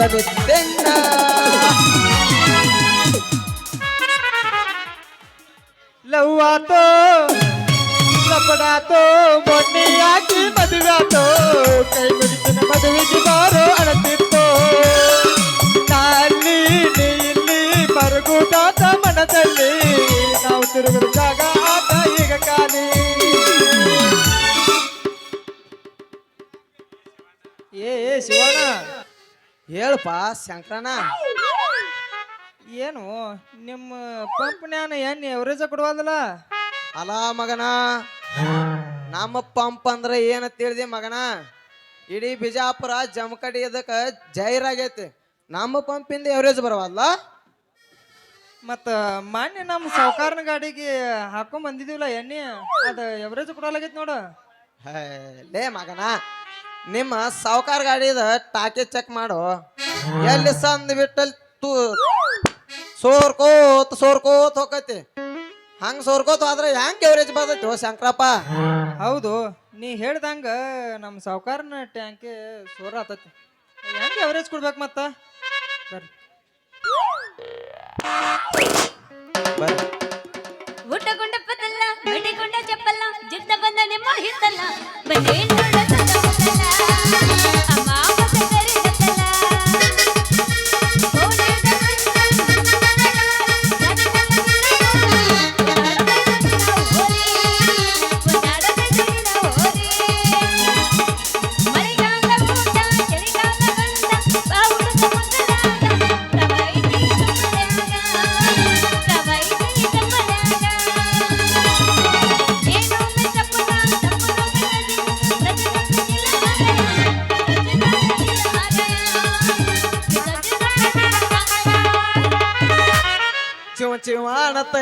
ಕದಡಿ ತೆಂಗ ಲವ್ವಾತೋ, ಲಪಡಾತೋ ಮೊನ್ನೆ ಯಾಕೆ ಮದುವೆ ಆತೋ ಕೈ ಮುಗಿಸಿನ ಮದುವೆಗೆ ಬಾರೋ ಅಳತಿತ್ತೋ. ನಾಲ್ಲಿ ಇಲ್ಲಿ ಮರುಗುದಾತ ಮನದಲ್ಲಿ ನಾವು ತಿರುಗಲು ಜಾಗ ಆತ ಈಗ ಏ ಏ ಶಿವಣ್ಣ. ಹೇಳಪ್ಪ ಶಂಕರನ ಏನು ನಿಮ್ಮ ಪಂಪ್ನ್ಯಾನ ಎಣ್ಣೆ ಎವರೇಜ ಕೊಡುವಲ್ಲ ಅಲ ಮಗನ. ನಮ್ಮ ಪಂಪ್ ಅಂದ್ರೆ ಏನ ತಿಳಿದಿ ಮಗನ? ಇಡೀ ಬಿಜಾಪುರ ಜಮಕಡಿ ಇದಕ್ಕೆ ಜೈರಾಗೈತಿ ನಮ್ಮ ಪಂಪಿಂದ ಎವರೇಜ್ ಬರವಲ್ಲ ಮತ್ತ ಮಾನ್ಯ ನಮ್ಮ ಸಾವುಕಾರನ ಗಾಡಿಗೆ ಹಾಕೊಂಡ್ ಬಂದಿದೀವಲ್ಲ ಎಣ್ಣೆ ಅದ ಎವರೇಜ್ ಕೊಡಲಾಗೈತಿ ನೋಡು. ಹೇ, ಲೇ ಮಗನ. ನಿಮ್ಮ ಸಾವುಕಾರ ಗಾಡಿದ ಟಾಕಿ ಚೆಕ್ ಮಾಡು. ಎಲ್ಲಿ ಸಂದ್ ಬಿಟ್ಟಲ್ ತೂ ಸೋರ್ಕೋತ್ ಸೋರ್ಕೋತ್ ಹೋಗತಿ ಹಂಗ ಸೋರ್ಕೋತ್ ಆದ್ರೆ ಹೆಂಗ್ ಎವರೇಜ್ ಬರ್ತೈತಿ ಓ ಶಂಕರಪ್ಪ? ಹೌದು ನೀ ಹೇಳ್ದಂಗ ನಮ್ಮ ಸಾವುಕಾರನ ಟ್ಯಾಂಕಿ ಸೋರ್ ಆತತಿ. ಹೆಂಗ ಎವರೇಜ್ ಕೊಡ್ಬೇಕು ಮತ್ತ? ಬರ್ರಿ. ಬರ್ರಿ ಊಟ ಪದಲ್ಲ ಬೇಟೆಕೊಂಡ ಚಪ್ಪಲ್ಲ ಜಿದ್ದ ಬಂದನೆ ಮೋಹಿತಲ್ಲ ಬಂದೇ ನೋಡ ಅಮ್ಮ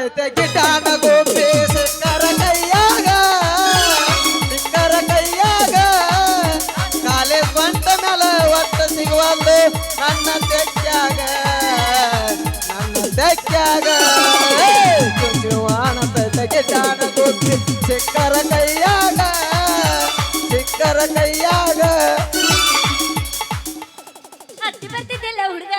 ಅಣತೈತೆ ಗಿಟಾನ ಗೋಪಿ ಸಿಕ್ಕರ ಕೈಯಾಗ ಸಿಕ್ಕರ ಕೈಯಾಗ. ಕಾಲೇಜ್ ಬಂಟ ಮೇಲ ಒಟ್ಟ ಸಿಗುವಲ್ದು ನನ್ನ ತೆಕ್ಕ್ಯಾಗ ನನ್ನ ತೆಕ್ಕ್ಯಾಗ ಚಿವ ಅಣತೈತೆ ಗಿಟಾನ ಗೋಪಿ ಸಿಕ್ಕರ ಕೈಯಾಗ ಸಿಕ್ಕರ ಕೈಯಾಗ. ಹತ್ತಿ ಬರ್ತಿದ್ದೆಲ್ಲ ಹುಡುಗ.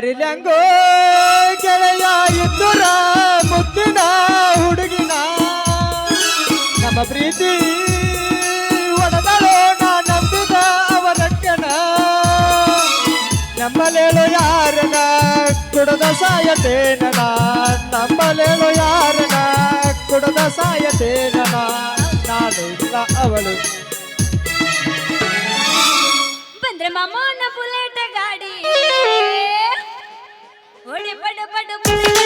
ಮರಿಲ್ಯಾಂಗೋ ಗೆಳೆಯ ಇದ್ದುರ ಮುದ್ದಿನ ಹುಡುಗಿನ. ನಮ್ಮ ಪ್ರೀತಿ ಒಡದಳೋ ನಾ ನಂಬಿದ ಅವರಕ್ಕನ ನಂಬಲೇಳು ಯಾರನ ಕುಡದ ಸಾಯತೇನ ನಂಬಲೇಳು ಯಾರನ ಕುಡದ ಸಾಯತೇನ ನಾನು ಇಲ್ಲ ಅವಳು. ಬಂದ್ರೆ ಮಾಮ ಬುಲೆಟ್ ಗಾಡಿ படு படு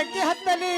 ಬೆಂಕಿ ಹತ್ತಲಿ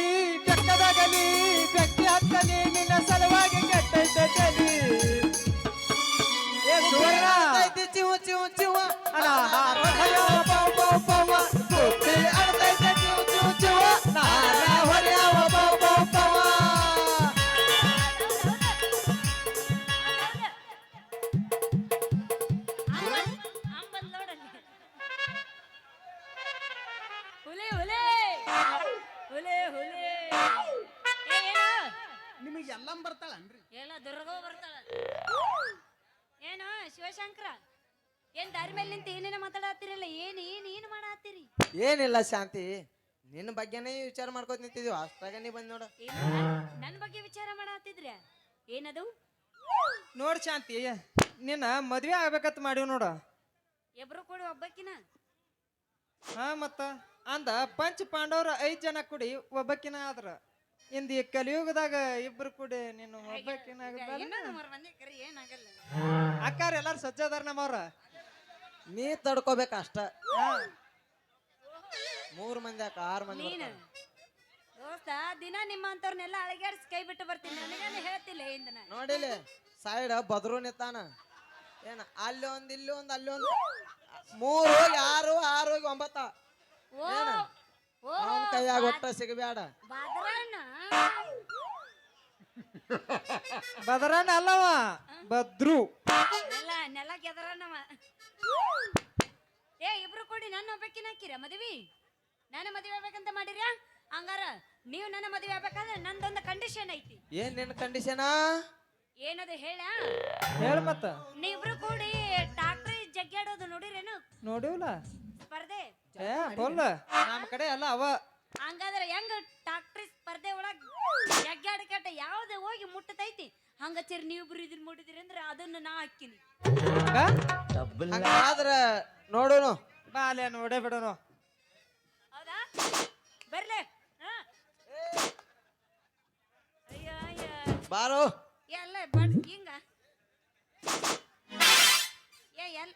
ನಿಮಗೆ ಎಲ್ಲಂ ಬರ್ತಾಳನ್ರಿ. ಎಲ್ಲ ದುರ್ಗೋ ಬರ್ತಾಳ. ಏನು ಶಿವಶಂಕರ? ಏನ್ ದಾರಿ ಮೇಲೆ ನಿಂತು ಏನೇನ ಮಾತಾಡತ್ತೀರಲ್ಲ? ಏನ್ ಏನ್ ಏನ್ ಮಾಡತ್ತೀರಿ? ಏನಿಲ್ಲ ಶಾಂತಿ ನಿನ್ನ ಬಗ್ಗೆನೇ ವಿಚಾರ ಮಾಡ್ಕೋತ ನಿಂತಿದ್ವಿ. ಅಷ್ಟಾಗ ನೀ ಬಂದ್ ನೋಡು. ಏನು ನನ್ ಬಗ್ಗೆ ವಿಚಾರ ಮಾಡತ್ತಿದ್ರ? ಏನದು? ನೋಡ್ ಶಾಂತಿ ನಿನ್ನ ಮದ್ವೆ ಆಗ್ಬೇಕಂತ ಮಾಡಿವ್ ನೋಡ. ಇಬ್ರು ಕೂಡಿ ಒಬ್ಬಕ್ಕಿನ ಹಾ ಮತ್ತ ಅಂದ ಪಂಚ ಪಾಂಡವ್ರ ಐದ್ ಜನ ಕೂಡಿ ಒಬ್ಬಕಿನ ಆದ್ರ. ಇಂದ ಈ ಕಲಿಯುಗದಾಗ ಇಬ್ರು ಕೂಡಿ ನೀನು ಏನಾಗಲ್ಲ ಅಕ್ಕಾರ ಎಲ್ಲಾರು ಸಜ್ಜದಾರ ನಮ್ಮವ್ರ? ನೀ ತಡ್ಕೋಬೇಕ ಅಷ್ಟ. ಮೂರ್ ಮಂದಿ ಯಾಕ ಆರ್ ಮಂದಿ ನೀನು. ಬರ್ತಾರ. ದೋಸ್ತ ದಿನ ನಿಮ್ಮಂತವ್ರನ್ನೆಲ್ಲ ಅಳಗ್ಯಾಡ್ಸಿ ಕೈ ಬಿಟ್ಟು ಬರ್ತೀನಿ. ನನಗೇನು ಹೇಳ್ತಿಲ್ಲ ಹಿಂದನ ನೋಡಿಲಿ ಸೈಡ್ ಬದ್ರು ನಿತ್ತಾನ ಏನ ಅಲ್ಲಿ ಒಂದ್ ಇಲ್ಲಿ ಒಂದ್ ಅಲ್ಲಿ ಒಂದ್. ಮೂರು ಹೋಗಿ ಆರು ಆರು ಹೋಗಿ ಒಂಬತ್ತ. ಓ ಅವನ್ ಕೈಯಾಗ ಒಟ್ಟ ಸಿಗಬೇಡ. ಬದ್ರಣ್ಣ ಬದರಣ್ಣ ಅಲ್ಲವ? ಬದ್ರು ಎಲ್ಲ ನೆಲ ಗೆದರಣ್ಣವ ಏ ಇಬ್ರು ಕೂಡಿ ನನ್ನ ಒಬ್ಬಾಕಿನ ಹಾಕಿರ ಮದ್ವಿ. ನನ್ನ ಮದುವೆ ಆಗ್ಬೇಕಂತ ಮಾಡಿರ್ಯಾ? ಹಂಗಾರ ನೀವು ನನ್ನ ಮದುವೆ ಆಗ್ಬೇಕಾದ್ರೆ ನಂದೊಂದು ಕಂಡೀಷನ್ ಐತಿ. ಏನ್ ನಿನ್ ಕಂಡೀಷನ್ ಏನದು ಹೇಳ? ಹೇಳ ಮತ್ತ. ನೀವಿಬ್ರು ಕೂಡಿ ಟ್ರಾಕ್ಟರ್ ಜಗ್ಗಾಡೋದು ನೋಡಿರೇನು? ನೋಡಿವಲ್ಲ ಸ್ಪರ್ಧೆ? ಏ ಫುಲ್ ನಮ್ಮ ಕಡೆ ಎಲ್ಲ ಅವ. ಹಂಗಾದ್ರೆ ಹೆಂಗ ಡಾಕ್ಟ್ರಿ ಸ್ಪರ್ಧೆ ಒಳಗ ಜಗ್ಗಾಡಕಟ್ಟ ಯಾವ್ದು ಹೋಗಿ ಮುಟ್ಟತೈತಿ? ಹಂಗ ಚೇರಿ ನೀವಿಬ್ರು ಇದನ್ನ ಮುಟ್ಟಿದಿರಿ ಅಂದ್ರೆ ಅದನ್ನ ನಾ ಹಾಕಿನಿ ಹಂಗ? ಹಂಗಾದ್ರ ನೋಡುನು. ಬಾ ಅಲ್ಲೇ ನೋಡೇ ಬಿಡೋನು. ಹೌದಾ? ಬರ್ಲೆ. ಹಾ? ಅಯ್ಯ ಅಯ್ಯ. ಬಾರೋ. ಎಲ್ಲ ಬಡ್ ಹಿಂಗ. ಏ ಎಲ್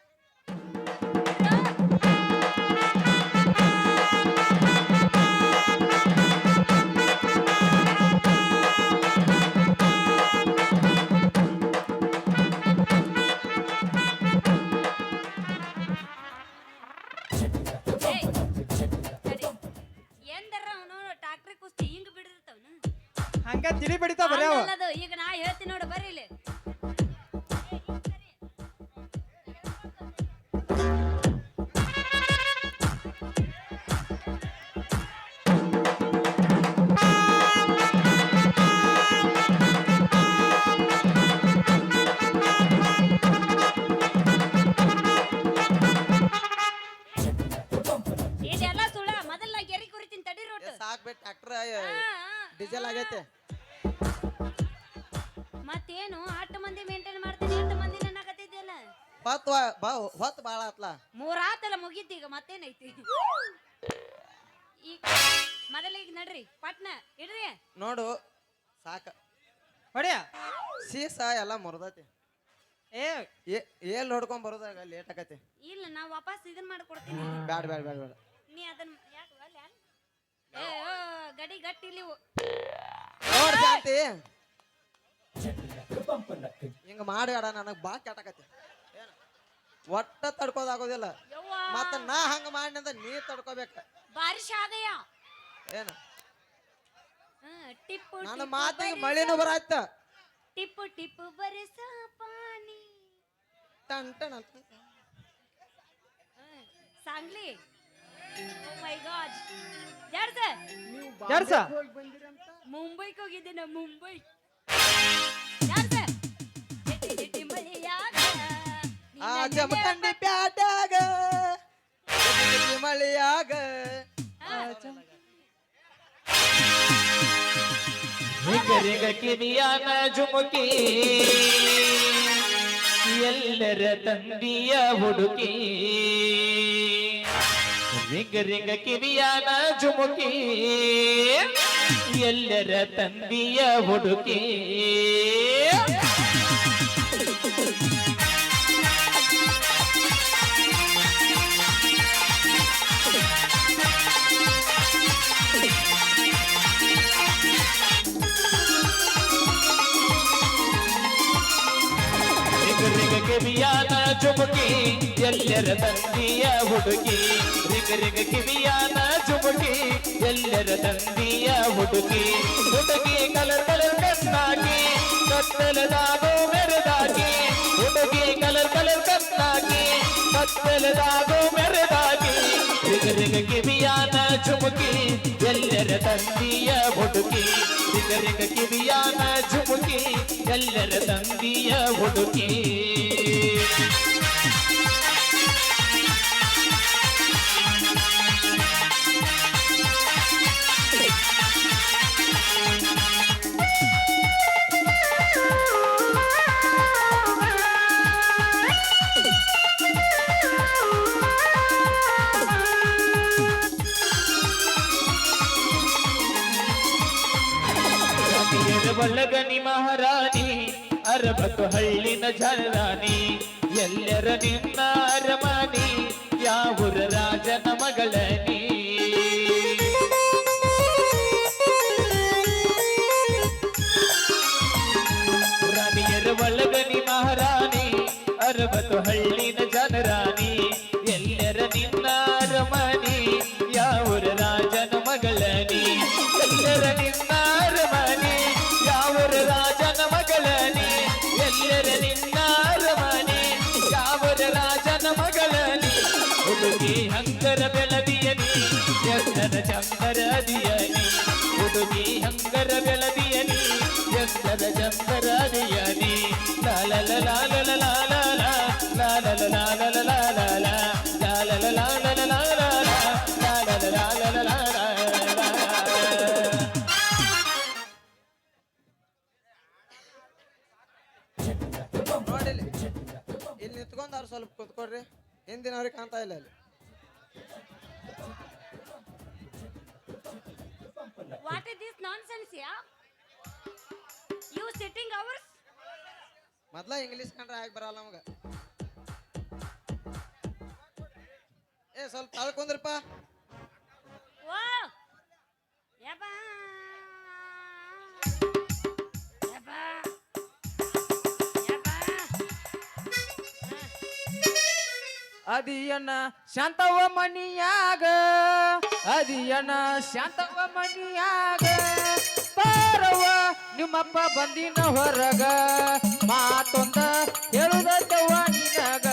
ಡೀಸೆಲ್ ಆಗೈತೆ. ಮತ್ತೇನು? ಅಷ್ಟು ಮಂದಿ ಮೇಂಟೈನ್ ಮಾಡ್ತೀನಿ ಎಂಟು ಮಂದಿ ನನಗತ್ತಿದ್ಯಲ್ಲ ಹೊತ್ತು ಬಾ ಹೊತ್ತು ಭಾಳ ಆತ್ಲ. ಮೂರಾತಲ್ಲ ಮುಗಿತ್ತು ಈಗ ಮತ್ತೇನೈತಿ? ಈಗ ಮೊದಲಿಗೆ ನಡ್ರಿ ಪಟ್ನ ಇಡ್ರಿ. ನೋಡು ಸಾಕ. ಹೊಡಿಯ? ಸೀಸ ಎಲ್ಲ ಮುರಿದೈತಿ. ಏ ಏ ಏಲ್ ನೋಡ್ಕೊಂಡ್ ಬರೋದಾಗ ಲೇಟ್ ಆಗತ್ತೆ ಇಲ್ಲ ನಾ ವಾಪಸ್ ಇದನ್ನ ಮಾಡ್ಕೊಡ್ತೀನಿ. ಬ್ಯಾಡ ಬ್ಯಾಡ ಬ್ಯಾಡ ಬ್ಯಾಡ. ನೀ ಅದನ್ನ ಗಡಿ ಗಟ್ಟಿ ಇಲ್ಲಿ ನೋಡ್ ಶಾಂತಿ. ಹಿಂಗ ಮಾಡ ನನಗ್ ಬಾ ಕೆಟಕತಿ ಏನ? ಒಟ್ಟ ತಡ್ಕೋದಾಗೋದಿಲ್ಲ ಮತ್ತ ನಾ ಹಂಗ ಮಾಡಿದ ನೀ ತಡ್ಕೋಬೇಕ. ಬಾರಿಶ್ ಶಾದಯ. ಏನ? ಟಿಪ್ಪು ನನ್ನ ಮಾತಿಗೆ ಮಳಿನೂ ಬರಾಯ್ತ ಟಿಪ್ಪು ಟಿಪ್ಪು ಬರಸ ಪಾನಿ. ಟನ್ ಟನ್ ಯಾರು ಸರ್ ಮುಂಬೈಗೆ ಹೋಗಿದ್ದೇನೆ ಮುಂಬೈ ಆ ಜಮಖಂಡಿ ಪ್ಯಾಟ್ಯಾಗ ಮಳೆಯಾಗ. ನಿಗರಿಗ ಕಿವಿಯಾನ ಜುಮುಕಿ. ಎಲ್ಲರ ತಂದಿಯ ಹುಡುಕಿ. ರಿಂಗ ರಿಂಗ ಕಿವಿಯಾನ ಜುಮುಕಿ ಎಲ್ಲರ ತಂದಿಯ ಹುಡುಕಿ. ಕಿವಿಯಾನ ಜುಮುಕಿ ಎಲ್ಲರ ತಂದಿಯ ಹುಡುಗಿ ರಿಂಗ ರಿಂಗ ಕಿವಿಯಾನ ಜುಮುಕಿ ಎಲ್ಲರ ತಂದಿಯ ಹುಡುಗಿ ಹುಡುಗಿ ಕಲರ್ ಕಲರ್ ಕಣ್ಣಾಗಿ ಕತ್ತಲದಾಗೋ ಮೆರೆದಾಗಿ ಹುಡುಗಿ ಕಲರ್ ಕಲರ್ ಕಣ್ಣಾಗಿ ಕತ್ತಲದಾಗೋ ಮೆರೆದಾಗಿ ರಿಂಗ ರಿಂಗ ಕಿವಿಯಾನ ಜುಮುಕಿ ಎಲ್ಲರ ತಂದಿಯ ಹುಡುಗಿ ರಿಂಗ ರಿಂಗ ಕಿವಿಯಾನ ಜುಮುಕಿ ಎಲ್ಲರ ತಂದಿಯ ಹುಡುಗಿ ಹಳ್ಳಿನ ಜರಾಣಿ ಎಲ್ಲರ ನಿನ್ನ ಅರಮನಿ ಯಾವುರ ರಾಜನ ಮಗಳನಿ? ರಾಣಿಯರ ಒಳಗನಿ ಮಹಾರಾಣಿ ಅರವತ್ತು ಹಳ್ಳಿನ ಚಂದರ ನೀ ಹಂಗರ ಬೆಳದಿಯನಿ ಎಷ್ಟರ ಚಂದರ ಅದಿಯನಿ ಲಾಲ ಲಾಲ ಲಾಲ ಇಲ್ಲಿ ಸ್ವಲ್ಪ ಕುತ್ಕೊಡ್ರಿ ಹಿಂದಿನವ್ರಿಗೆ ಕಾಣ್ತಾ ಇಲ್ಲ ಇಲ್ಲಿ nonsense yeah? You sitting hours ಮೊದ್ಲ ಇಂಗ್ಲೀಷ್ ಕಂಡ್ರೆ ಆಗಿ ಬರಲ್ಲ ನಮಗೆ. ಏ ಸ್ವಲ್ಪ ತಳ್ಕೊಂದ್ರಪ್ಪ ಓ ಯಪ್ಪ ಯಬ್ಬಾ. ಯಬ್ಬಾ. ಅದಿಯನ ಶಾಂತವ ಮನಿಯಾಗ ಅದಿಯನ ಶಾಂತವ ಮನಿಯಾಗ ಬಾರವ್ವ ನಿಮ್ಮಪ್ಪ ಬಂದಿನ ಹೊರಗ. ಮಾತೊಂದ ಹೇಳುದವ್ವ ನಿನಗ.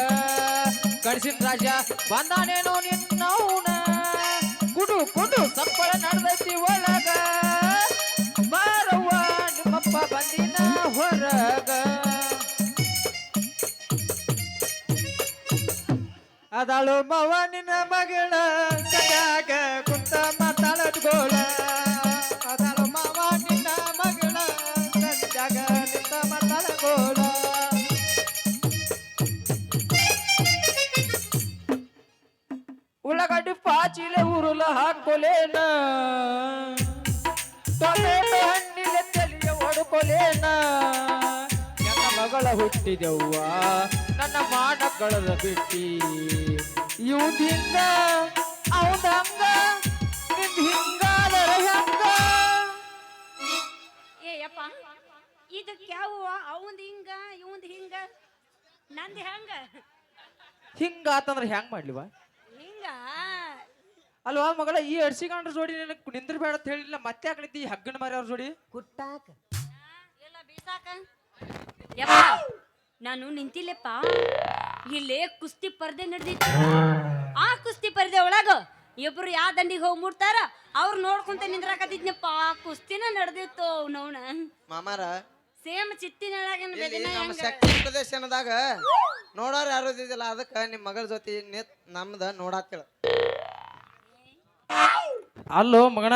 ಕಡಿಸಿನ ರಾಜ, ಬಂದಾನೇನೋ ನಿನ್ನವನ ಕುಡು ಕುಡು ಸಪ್ಪಳ ನಡೆದೈತಿ ಒಳಗ. ಬಾರವ್ವ ನಿಮ್ಮಪ್ಪ ಬಂದಿನ ಹೊರಗ. ಅದಾಳು ಮವ ನಿನ್ನ ಮಗಳ ಕುಂತ ಕುಂತ ಮಗಳ ನನ್ನ ಮಾಡ ಕಳೆದ ಬಿಟ್ಟಿ. ಇವ್ದ ಹಿಂಗ? ಅವದ ಹಂಗ? ನಿಂದ ಹಿಂಗಾದರ ಹಂಗ? ಏ ಯಪ್ಪ ಇದಕ್ಕೆ ಯಾವ ಅವಂದ್ ಹಿಂಗ? ಇವಂದ ಹಿಂಗ? ನಂದ್ ಹೆಂಗ? ಹಿಂಗ ಆತಂದ್ರ ಹೆಂಗ್ ಮಾಡ್ಲಿವ? ಹಿಂಗ? ಅಲ್ವಾ ಮಗಳ ಈ ಅಡ್ಸಿಕೊಂಡ್ರ ಜೋಡಿ ನಿನಗೆ ನಿಂದ್ರ ಬೇಡ ಅಂತ ಹೇಳಿಲ್ಲ ಮತ್ತೆ ಯಾಕೆ ಹಗ್ಗನ ಮಾರಿ ಅವ್ರ ಜೋಡಿ? ಕುಟ್ಟಾಕ. ಎಲ್ಲ ಬೀಸಾಕ. ಯಪ್ಪ ನಾನು ನಿಂತಿಲ್ಲಪ್ಪ. ಇಲ್ಲೇ ಕುಸ್ತಿ ಪರದೆ ನಡೆದಿತ್ತು ಆ ಕುಸ್ತಿ ಪರದೆ ಒಳಗ ಇಬ್ರು ಯಾವ ದಂಡಿಗೆ ಹೋಗಿ ಮುಟ್ತಾರ? ಅವ್ರು ನೋಡ್ಕೊಂತ ನಿಂದ್ರಾಕತ್ತಿದ್ನಪ್ಪ. ಆ ಕುಸ್ತಿನ ನಡೆದಿತ್ತು ನವ್ನ ಮಾಮಾರ. ಸೇಮ್ ಚಿತ್ತಿನೊಳಗಿನ ಇಲ್ಲಿ ನಮ್ಮ ಶಕ್ತಿ ಪ್ರದರ್ಶನದಾಗ ನೋಡೋರು ಯಾರು ಇದ್ದಿದ್ದಿಲ್ಲ ಅದಕ್ಕೆ ನಿಮ್ಮ ಮಗಳ ಜೊತೆ ನಿತ್ ನಮ್ದ ನೋಡಾತಿಳ ಅಲ್ಲೋ ಮಗಣ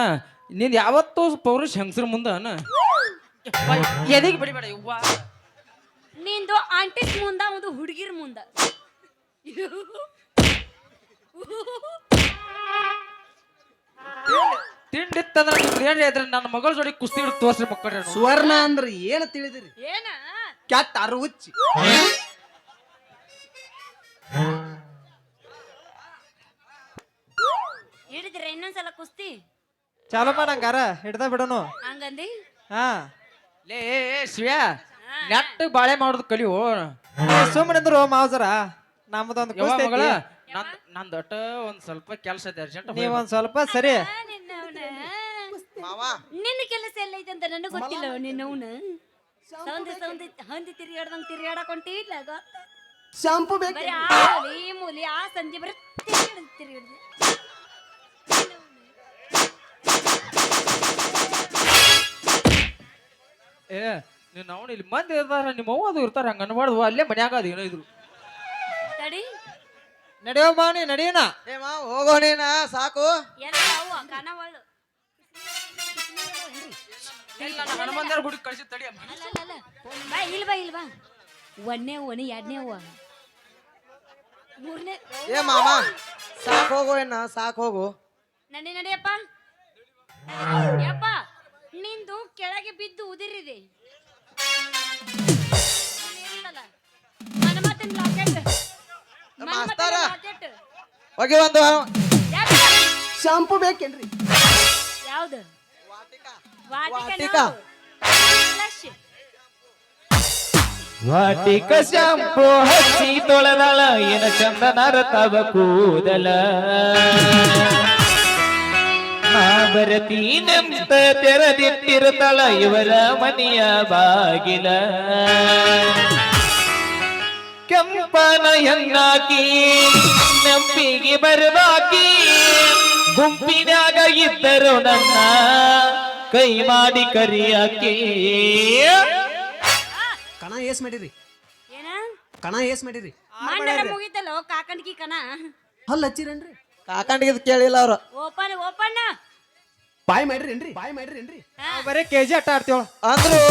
ನೀನ್ ಯಾವತ್ತೂ ಪೌರುಷ ಹೆಂಗಸ್ರ ಮುಂದ ಎದಿಗೆ ಬಿಡಿಬೇಡ ಇವ್ವ ನಿಂದು ಆಂಟಿಸ್ ಮುಂದ ಒಂದು ಹುಡುಗಿರ್ ಮುಂದ. ತಿಂಡಿತ್ತಂದ್ರ ನಿಮ್ದು ಏನ್ ನನ್ನ ಮಗಳ ಜೋಡಿ ಕುಸ್ತಿ ಹಿಡಿದು ತೋರ್ಸ್ರಿ ಮಕ್ಕಳ್ರಿ ಅವ್ನು. ಸುವರ್ಣ ಅಂದ್ರೆ ಏನು ತಿಳಿದಿರಿ? ಏನ? ಕ್ಯಾಟ್ ಅರುಚಿ. ಹಿಡಿದ್ರೆ ಇನ್ನೊಂದ್ಸಲ ಕುಸ್ತಿ? ಚಾಲು ಮಾಡಂಗಾರ ಹಿಡ್ದ ಬಿಡೋನು. ಹಂಗಂದಿ? ಹಾ. ಲೇ ಏ, ಶಿವ್ಯಾ. ನೆಟ್ಟ ಬಾಳೆ ಮಾಡೋದು ಕಲಿಯೋ. ಸುಮ್ಮನೆ ಅಂದ್ರು ಮಾವಸರ. ನಮ್ದೊಂದು ಮಗಳ. ನಂದ್ ಒಟ್ಟ ಒಂದ್ ಸ್ವಲ್ಪ ಕೆಲಸ ಇದೆ ಅರ್ಜೆಂಟ್ ನೀವ್ ಒಂದ್ ಸ್ವಲ್ಪ ಸರಿ. ನಿನ್ನವ್ನ. ಮಾವ. ನಿನ್ನ ಕೆಲಸ ಎಲ್ಲ ಐತೆ ಅಂತ ನನಗೆ ಗೊತ್ತಿಲ್ಲ ನಿನ್ನವನ. ಸೌಂದಿ ಸೌಂದಿ ಹಂದಿ ತಿರ್ಗಾಡ್ದಂಗ್ ತಿರ್ಗಾಡಕ್ ಹೊಂಟಿಲ್ಲ ಶಾಂಪು ಬೇಕು ಬರೀ ಆ ಮೂಲಿ, ಈ ಮೂಲಿ ಆ ಸಂಜೆ ಬರೀ ತಿರ್ಗಾಡ್ ತಿರ್ಗಾಡ್ದೆ ಏ ನೀನ್ ಅವ್ನು ಇಲ್ಲಿ ಮಂದಿ ಇರ್ತಾರ ನಿಮ್ಮ ಅವ್ವ ಅದು ಇರ್ತಾರ ಹಂಗ ಅನ್ಬಾರ್ದು. ಅಲ್ಲೇ ಮನ್ಯಾಗ ಅದು ಏನೋ ಇದ್ರು. ತಡಿ ನಡೆಯೋ ಮಾವನಿ ನಡೆಯೋಣ ಏ ಮಾವ ಹೋಗೋ ನೀನ ಸಾಕು. ಎಲ್ಲ ಅವು? ಕನವಳು ಇಲ್ಲ ಹನುಮಂತರ ಕಳ್ಸಿ ತಡಿ ಅಲ್ಲ ಅಲ್ಲ, ಅಲ್ಲ. ಬಾ ಇಲ್ ಬಾ ಇಲ್ ಬಾ. ಒಂದನೇ ಅವನಿ ಎರಡನೇ ಅವ್ವ ಮೂರನೇ ಏ ಮಾಮ ಸಾಕ್ ಹೋಗೋ ಏನ ಸಾಕ್ ಹೋಗು. ನಡಿ ನಡಿಯಪ್ಪ ಯಪ್ಪ ನಿಂದು ಕೆಳಗೆ ಬಿದ್ದು ಉದಿರಿದೆ. ಮಾಸ್ತರ. ಹೋಗಿ ಒಂದು? ಶಾಂಪು ಬೇಕೇನ್ರಿ ಯಾವ್ದು ವಾಟಿಕ. ವಾಟಿಕ ವಾಟಿಕ. ಫ್ಲಶ್. ವಾಟಿಕ ಶಾಂಪು ಹಚ್ಚಿ ತೊಳೆದಳ ಏನ ಚಂದನರ ತವ ಕೂದಲ ಬರತೀನಂತ ತೆರೆದಿಟ್ಟಿರುತ್ತಳ ಇವರ ಮನೆಯ ಬಾಗಿಲ ಕೆಂಪನ ನಂಬಿಗೆ ಬರುವಾಕಿ ಗುಂಪಿನಾಗ ಇದ್ದರು ನನ್ನ ಕೈ ಮಾಡಿ ಕರಿಯಾಕಿ. ಕಣ ಏಸ್ ಮಾಡಿರಿ. ಏನ? ಕಣ ಏಸ್ ಮಾಡಿರಿ. ಮುಗಿತಲ್ಲೋ ಮುಗಿತಲ್ಲ ಕಾಕಂಡ್ಕಿ ಕಣ? ಹಲ್ ಹಚ್ಚಿರೇನ್ರಿ? ಕಾಕಂಡಿಗೆ ಕೇಳಿಲ್ಲ ಅವ್ರು. Open open. ಬಾಯ್ ಮಾಡ್ರಿ ಬಾಯ್ ಮಾಡ್ರಿ ಬರೀ ಕೆಜಿ ಅಟ್ಟ ಆಡ್ತೇವ ಅಂದ್ರು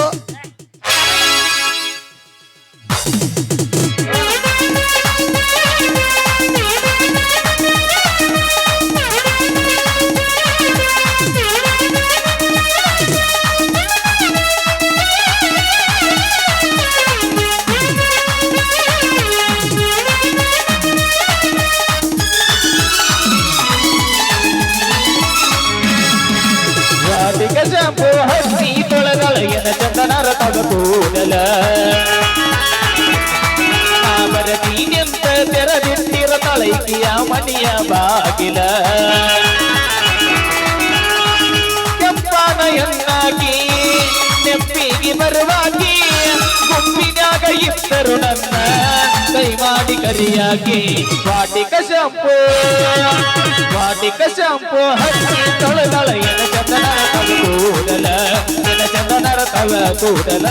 ಇದ್ದರು ನನ್ನ ಕೈ ಮಾಡಿ ಕರಿಯಾಗಿ. ವಾಟಿಕ ಶಾಂಪು ವಾಟಿಕ ಶಾಂಪು ಹಚ್ಚಿ ತೊಳೆದಳ ಎನ ಚಂದನರ ತವ ಕೂದಲ ಎನ ಚಂದನರ ತಲ ಕೂದಲ.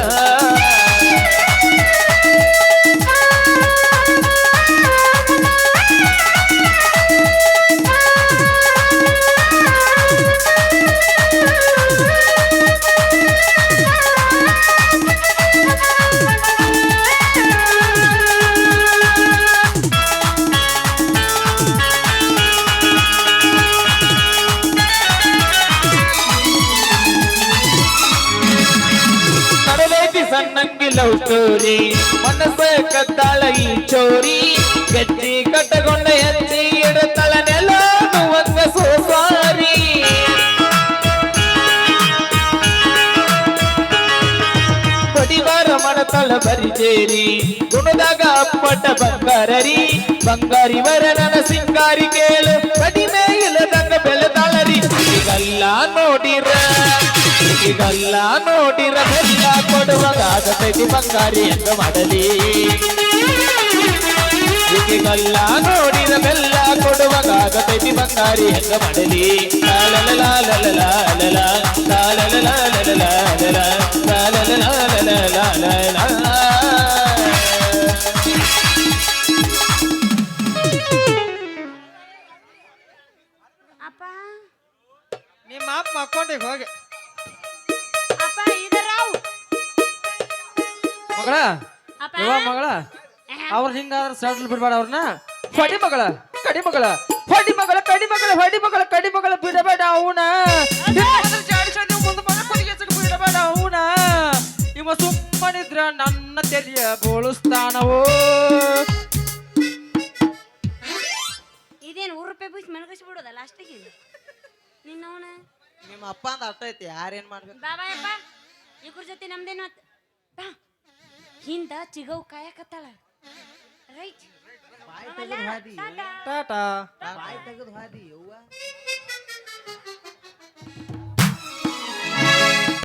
ಲವ್ ಸ್ಟೋರಿ ಮನಸ್ಸ ಕದ್ದಾಳ ಈ ಚೋರಿ ಗಜ್ಜಿ ಕಟ್ಟಗೊಂಡ ಎಚ್ಚಿ ಇಡುತ್ತಳ ನೆಲ ಒಂದ ಸೋಸಾರಿ ಬಡಿವಾರ ಮಣತಳ ಬರಿಜೇರಿ ಗುಣದಾಗ ಅಪ್ಪಟ ಬಂಗಾರರಿ ಬಂಗಾರಿ ವರನನ ಸಿಂಗಾರಿ ಕೇಳು ಕಡಿಮೆ ಇಲ್ಲದಂಗ ಬೆಳೆದಾಳರಿ ಈಗಲ್ಲ ನೋಡಿರ? ಈಗಲ್ಲ ನೋಡಿರ ಬೆಲ್ಲ ಕೊಡುವಾಗ ಆಗತೈತಿ ಬಂಗಾರಿ ಹೆಂಗ ಮಾಡಲಿ? ಈಗಲ್ಲ ನೋಡಿರ ಬೆಲ್ಲ ಕೊಡುವಾಗ ಆಗತೈತಿ ಬಂಗಾರಿ ಹೆಂಗ ಮಾಡಲಿ? ಲಾಲಲ ಲಾಲಲ ಲಾಲಲ ಲಾಲಲ ಲಾಲಲ ಲಾಲಲ ಲಾಲಲ ಲಾಲಲ ಲಾಲಲ ನಿಮ್ಮ ಅಪ್ಪ ಮಕ್ಕೊಂಡಿ ಹೋಗಿ. ಅಪ್ಪ ಮಗಳ ಅಪ್ಪ. ಮಗಳ. ಅವ್ರ ಹಿಂಗಾದ್ರೆ ಸಡಲ್ ಬಿಡ್ಬೇಡ ಅವ್ರನ್ನ ಹೊಡಿ ಮಗಳ ಕಡಿ ಮಗಳ. ಹೊಡಿ ಮಗಳ ಕಡಿ ಮಗಳ ಹೊಡಿ ಮಗಳ ಕಡಿ ಮಗಳ ಬಿಡಬೇಡ ಅವನ. ಬಿಡಬೇಡ ಅವನ. ಇವ ಸುಮ್ಮನಿದ್ರ ನನ್ನ ತೆಲಿಯ ಬೋಳಿಸ್ತಾನವೋ. ಇದೇನು ಊರು ರೂಪಾಯಿ ಬೀಸ್ ಮನಗಸಿ ಬಿಡೋದ ಲಾಸ್ಟಿಗೆ ನಿನ್ನವನ? ನಿಮ್ಮ ಅಪ್ಪ ಅಂದ ಅರ್ಥ ಐತಿ ಯಾರೇನ್ ಮಾಡ್ಬೇಕು? ಬಾಬಾಯಪ್ಪ ಇವ್ರ ಜೊತೆ ನಮ್ದೇನು ಆತ್? ಬಾ. ಹಿಂದ ಚಿಗವ್ ಕಾಯಕತ್ತಾಳ. ರೈಟ್. ಬಾಯ್ ತೆಗೆದು ಹಾದಿ. ಟಾಟಾ. ಟಾಟಾ. ಬಾಯ್ ತೆಗೆದು ಹಾದಿ ಯವ್ವ.